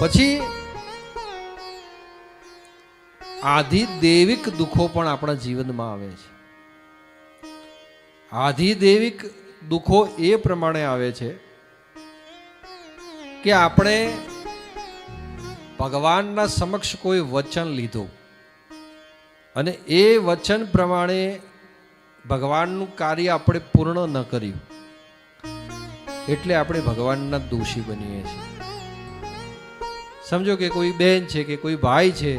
પછી આધિદેવિક દુઃખો પણ આપણા જીવનમાં આવે છે. આધિદેવિક દુઃખો એ પ્રમાણે આવે છે કે આપણે ભગવાનના સમક્ષ કોઈ વચન લીધું અને એ વચન પ્રમાણે ભગવાનનું કાર્ય આપણે પૂર્ણ ન કર્યું, એટલે આપણે ભગવાનના દોષી બનીએ છીએ. સમજો કે કોઈ બેન છે કે કોઈ ભાઈ છે,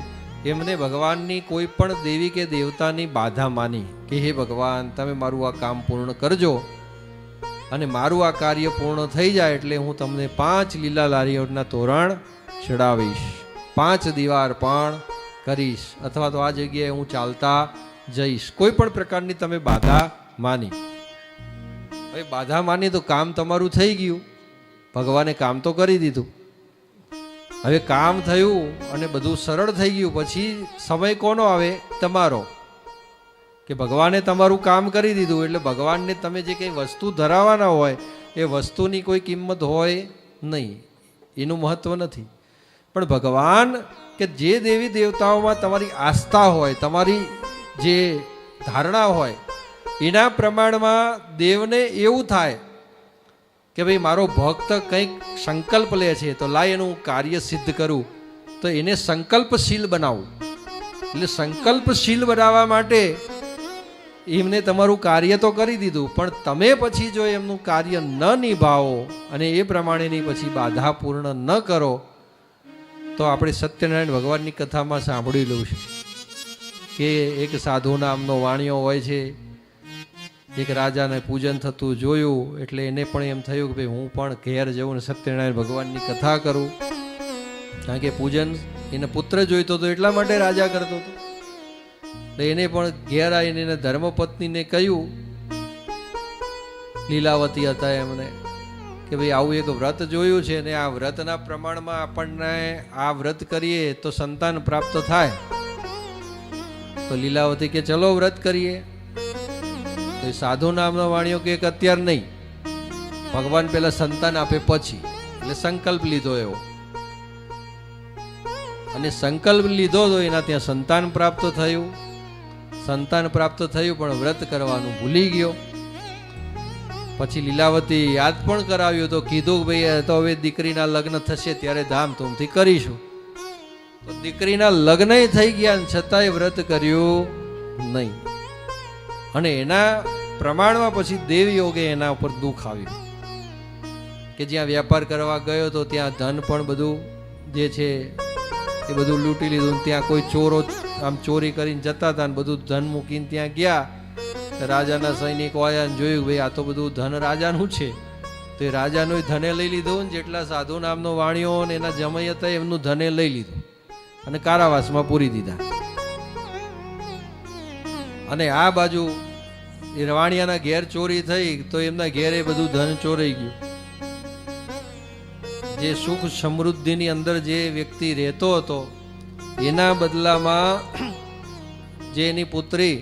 એમને ભગવાનની કોઈ પણ દેવી કે દેવતાની બાધા માની કે હે ભગવાન, તમે મારું આ કામ પૂર્ણ કરજો અને મારું આ કાર્ય પૂર્ણ થઈ જાય એટલે હું તમને પાંચ લીલા લારીઓના તોરણ ચડાવીશ. પાંચ દીવાર પણ કરીશ અથવા તો આ જગ્યાએ હું ચાલતા જઈશ. કોઈ પણ પ્રકારની તમે બાધા માની. હવે બાધા માની તો કામ તમારું થઈ ગયું. ભગવાને કામ તો કરી દીધું. હવે કામ થયું અને બધું સરળ થઈ ગયું, પછી સમય કોનો આવે? તમારો. કે ભગવાને તમારું કામ કરી દીધું, એટલે ભગવાનને તમે જે કંઈ વસ્તુ ધરાવવાના હોય, એ વસ્તુની કોઈ કિંમત હોય નહીં. એનું મહત્વ નથી. પણ ભગવાન કે જે દેવી દેવતાઓમાં તમારી આસ્થા હોય, તમારી જે ધારણા હોય, એના પ્રમાણમાં દેવને એવું થાય કે ભાઈ, મારો ભક્ત કંઈક સંકલ્પ લે છે, તો લાય એનું કાર્ય સિદ્ધ કરું. તો એને સંકલ્પશીલ બનાવું. એટલે સંકલ્પશીલ બનાવવા માટે એમને તમારું કાર્ય તો કરી દીધું, પણ તમે પછી જો એમનું કાર્ય ન નિભાવો અને એ પ્રમાણેની પછી બાધા પૂર્ણ ન કરો, તો આપણે સત્યનારાયણ ભગવાનની કથામાં સાંભળેલું છે કે એક સાધુ નામનો વાણિયો હોય છે એક રાજાને પૂજન થતું જોયું એટલે એને પણ એમ થયું કે ભાઈ હું પણ ઘેર જઉં ને સત્યનારાયણ ભગવાનની કથા કરું. કારણ કે પૂજન એને પુત્ર જોઈતો હતો એટલા માટે રાજા કરતો હતો. એટલે એને પણ ઘેર આવીને એને ધર્મપત્નીને કહ્યું, લીલાવતી હતા એમને, કે ભાઈ આવું એક વ્રત જોયું છે ને આ વ્રતના પ્રમાણમાં આપણને આ વ્રત કરીએ તો સંતાન પ્રાપ્ત થાય. તો લીલાવતી કે ચલો વ્રત કરીએ. એ સાધુ નામનો વાણીઓ કે અત્યાર નહીં. ભગવાન પેલા સંતાન આપે પછી. એટલે સંકલ્પ લીધો એવો. અને સંકલ્પ લીધો તો એના ત્યાં સંતાન પ્રાપ્ત થયું. સંતાન પ્રાપ્ત થયું પણ વ્રત કરવાનું ભૂલી ગયો. પછી લીલાવતી યાદ પણ કરાવ્યું તો કીધું કે ભાઈ તો હવે દીકરીના લગ્ન થશે, ત્યારે ધામધૂમથી કરીશું. તો દીકરીના લગ્ન થઈ ગયા છતાંય વ્રત કર્યું નહીં. અને એના પ્રમાણમાં પછી દેવયોગે એના ઉપર દુઃખ આવ્યું. કે જ્યાં વ્યાપાર કરવા ગયો તો ત્યાં ધન પણ બધું જે છે એ બધું લૂંટી લીધું ત્યાં કોઈ ચોરો આમ ચોરી કરીને જતા હતા ને બધું ધન મૂકીને ત્યાં ગયા. રાજાના સૈનિકો આવ્યા જોયું ભાઈ આ તો બધું ધન રાજાનું છે. તો એ રાજાનું ધને લઈ લીધું ને જેટલા સાધુ નામનો વાણીઓ ને એના જમય હતા એમનું ધને લઈ લીધું. અને કારાવાસમાં પૂરી દીધા. અને આ બાજુ એ રવાણિયાના ઘેર ચોરી થઈ તો એમના ઘેરે બધું ધન ચોરાઈ ગયું. જે સુખ સમૃદ્ધિની અંદર જે વ્યક્તિ રહેતો હતો, એના બદલામાં જે એની પુત્રી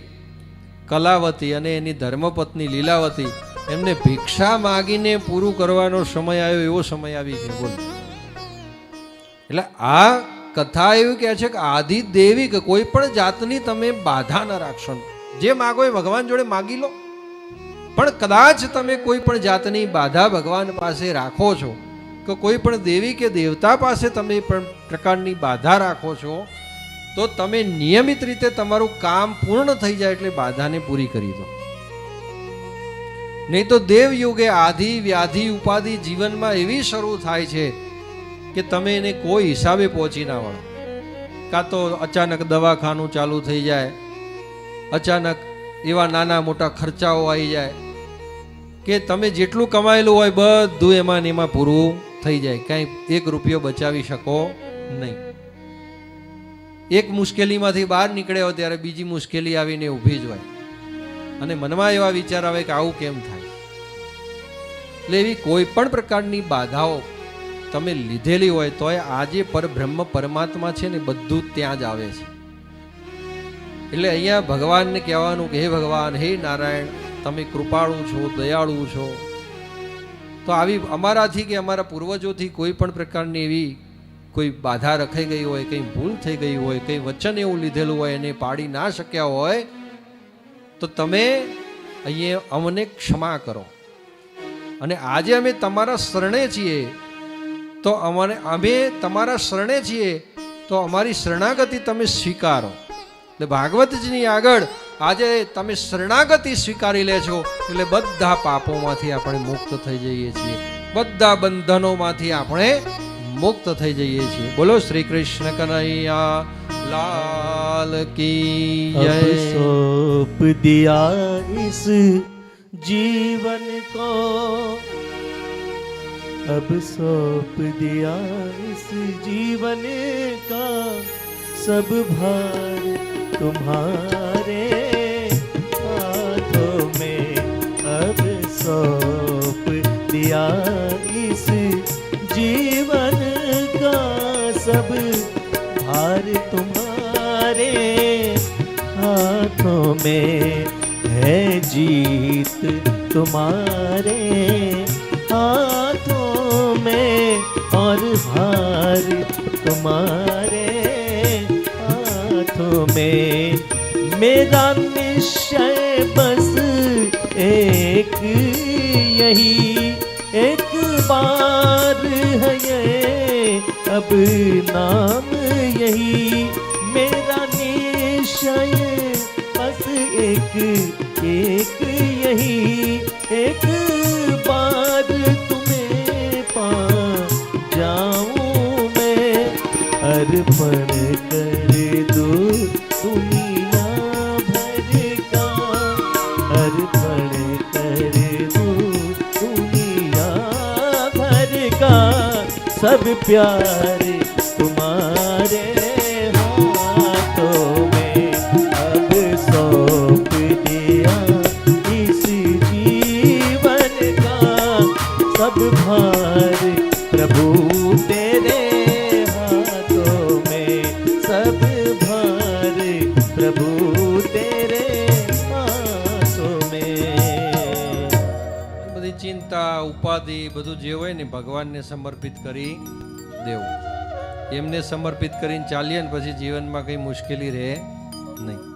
કલાવતી અને એની ધર્મપત્ની લીલાવતી, એમને ભિક્ષા માગીને પૂરું કરવાનો સમય આવ્યો, એવો સમય આવી ગયો. એટલે આ કથા એવું કહે છે કે આદિ દેવી કે કોઈ પણ જાતની તમે બાધા ન રાખશો. જે માગો એ ભગવાન જોડે માગી લો. પણ કદાચ તમે કોઈ પણ જાતની બાધા ભગવાન પાસે રાખો છો, કે કોઈ પણ દેવી કે દેવતા પાસે તમે પણ પ્રકારની બાધા રાખો છો, તો તમે નિયમિત રીતે તમારું કામ પૂર્ણ થઈ જાય એટલે બાધાને પૂરી કરી દો. નહીં તો દેવ યુગે આધિ, વ્યાધિ, ઉપાધિ જીવનમાં એવી શરૂ થાય છે કે તમે એને કોઈ હિસાબે પહોંચી ના વળો. કાં તો અચાનક દવાખાનું ચાલુ થઈ જાય અચાનક એવા નાના મોટા ખર્ચાઓ આવી જાય કે તમે જેટલું કમાયેલું હોય બધું એમાં ને એમાં પૂરું થઈ જાય. કાંઈ એક રૂપિયો બચાવી શકો નહીં. એક મુશ્કેલીમાંથી બહાર નીકળ્યા ત્યારે બીજી મુશ્કેલી આવીને ઊભી જ હોય. અને મનમાં એવા વિચાર આવે કે આવું કેમ થાય? એટલે એવી કોઈ પણ પ્રકારની બાધાઓ તમે લીધેલી હોય તોય આજે પરબ્રહ્મ પરમાત્મા છે ને બધું ત્યાં જ આવે છે. એટલે અહીંયા ભગવાનને કહેવાનું કે, હે ભગવાન, હે નારાયણ, તમે કૃપાળુ છો, દયાળુ છો. તો આવી અમારાથી કે અમારા પૂર્વજોથી કોઈ પણ પ્રકારની એવી કોઈ બાધા રખાઈ ગઈ હોય, કંઈ ભૂલ થઈ ગઈ હોય, કંઈ વચન એવું લીધેલું હોય, એને પાડી ના શક્યા હોય, તો તમે અહીંયા અમને ક્ષમા કરો. અને આજે અમે તમારા શરણે છીએ, તો અમને અમે તમારા શરણે છીએ, તો અમારી શરણાગતિ તમે સ્વીકારો. એટલે ભાગવતજીની આગળ આજે તમે શરણાગતિ સ્વીકારી લેજો એટલે બધા પાપોમાંથી આપણે મુક્ત થઈ જઈએ છીએ બધા બંધનોમાંથી આપણે મુક્ત થઈ જઈએ છીએ બોલો શ્રી કૃષ્ણ કનૈયા લાલ કી अब જય सौंप दिया इस जीवन को अब सौंप दिया इस जीवन का सब भार तुम्हारे हाथों में अब सौंप दिया इस जीवन का सब भार तुम्हारे हाथों में है जीत तुम्हारे हाथों में और भार तुम्हारे हाथों में मेरा निश्चय बस एक यही एक बार है ये अब नाम यही मेरा निश्चय बस एक एक सब प्यार तुम्हारे हाथों में अब सौंप दिया ચિંતા ઉપાધિ બધું જે હોય ને ભગવાનને સમર્પિત કરી દેવું. એમને સમર્પિત કરીને ચાલીએ ને પછી જીવનમાં કંઈ મુશ્કેલી રહે નહીં.